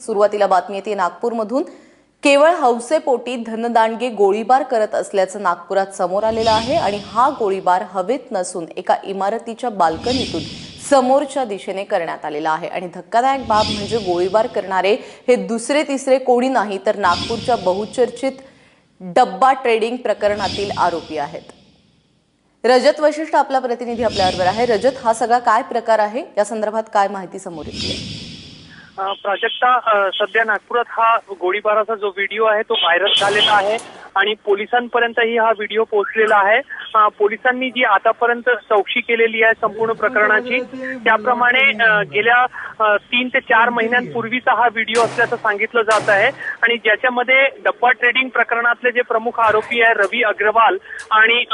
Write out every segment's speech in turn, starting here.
सुरुवातीला बातमी येते नागपूरमधून. केवळ हौसेपोटी धनदांडगे गोळीबार करत असल्याचं नागपुरात समोर आलेलं आहे आणि हा गोळीबार हवेत नसून एका इमारतीच्या बाल्कनीतून समोरच्या दिशेने करण्यात आलेला आहे. आणि धक्कादायक बाब म्हणजे गोळीबार करणारे हे दुसरे तिसरे कोणी नाही तर नागपूरच्या बहुचर्चित डब्बा ट्रेडिंग प्रकरणातील आरोपी आहेत. रजत वशिष्ठ आपला प्रतिनिधी आपल्याबरोबर आहे. रजत हा सगळा काय प्रकार आहे? या संदर्भात काय माहिती समोर येते? प्राजक्ता सध्या नागपुरात हा गोळीबाराचा जो व्हिडिओ आहे तो व्हायरल झालेला आहे आणि पोलिसांपर्यंतही हा व्हिडिओ पोहोचलेला आहे. पोलिसांनी जी आतापर्यंत चौकशी केलेली आहे संपूर्ण प्रकरणाची त्याप्रमाणे गेल्या तीन ते चार महिन्यांपूर्वीचा हा व्हिडिओ असल्याचं सांगितलं जात आहे. आणि ज्याच्यामध्ये डब्बा ट्रेडिंग प्रकरणातले जे प्रमुख आरोपी आहे रवी अग्रवाल आणि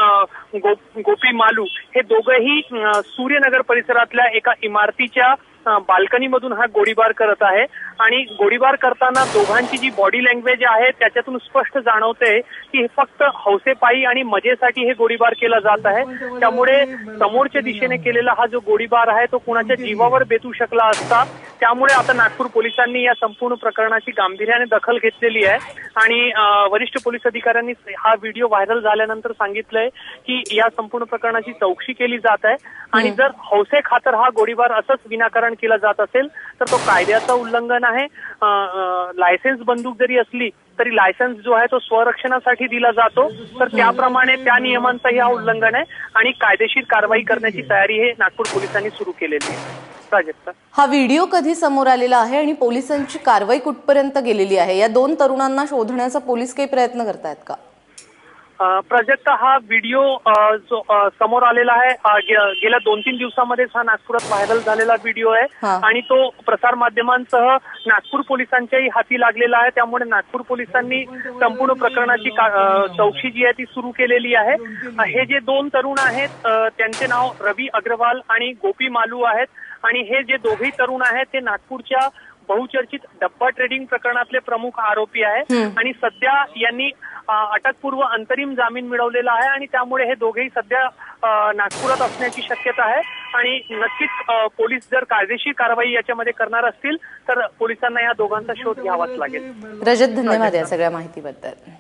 गो- गोपी मालू हे दोघंही सूर्यनगर परिसरातल्या एका इमारतीच्या बाल्कनीमधून हा गोळीबार करत आहे. आणि गोळीबार करताना दोघांची जी बॉडी लँग्वेज आहे त्याच्यातून स्पष्ट जाणवते की हे फक्त हौसेपायी आणि मजेसाठी हे गोळीबार केला जात आहे. त्यामुळे समोरच्या दिशेने केलेला हा जो गोळीबार आहे तो कुणाच्या जीवावर बेतू शकला असता त्यामुळे आता नागपूर पोलिसांनी या संपूर्ण प्रकरणाची गांभीर्याने दखल घेतलेली आहे. आणि वरिष्ठ पोलीस अधिकाऱ्यांनी हा व्हिडिओ व्हायरल झाल्यानंतर सांगितलंय की या संपूर्ण प्रकरणाची चौकशी केली जात आहे. आणि जर हौसे खातर हा गोळीबार असंच विनाकारण केला जात असेल तर तो कायद्याचं उल्लंघन आहे. लायसेन्स बंदूक जरी असली तरी लायसन्स जो आहे तो स्वरक्षणासाठी दिला जातो. तर त्याप्रमाणे त्या नियमांचंही हा उल्लंघन आहे. आणि कायदेशीर कारवाई करण्याची तयारी हे नागपूर पोलिसांनी सुरू केलेली आहे. प्राजक्ता. हा व्हिडिओ कधी समोर आलेला आहे आणि पोलिसांची कारवाई कुठपर्यंत गेलेली आहे? या दोन तरुणांना शोधण्याचा पोलीस काही प्रयत्न करतायत का? प्राजक्ता हा व्हिडिओ जो समोर आलेला आहे. गेल्या दोन तीन दिवसामध्येच हा नागपुरात व्हायरल झालेला व्हिडिओ आहे. आणि तो प्रसार माध्यमांसह नागपूर पोलिसांच्याही हाती लागलेला आहे. त्यामुळे नागपूर पोलिसांनी संपूर्ण प्रकरणाची चौकशी जी आहे ती सुरू केलेली आहे. हे जे दोन तरुण आहेत त्यांचे नाव रवी अग्रवाल आणि गोपी मालू आहेत. आणि हे जे दोघेही तरुण आहेत ते नागपूरच्या बहुचर्चित डब्बा ट्रेडिंग प्रकरणातले प्रमुख आरोपी आहे. आणि सध्या यांनी अटकपूर्व अंतरिम जामीन मिळवलेला आहे आणि त्यामुळे हे दोघेही सध्या नागपुरात असण्याची शक्यता आहे. आणि नक्कीच पोलीस जर कायदेशीर कारवाई याच्यामध्ये करणार असतील तर पोलिसांना या दोघांचा शोध घ्यावाच लागेल. रजत धन्यवाद या सगळ्या माहितीबद्दल.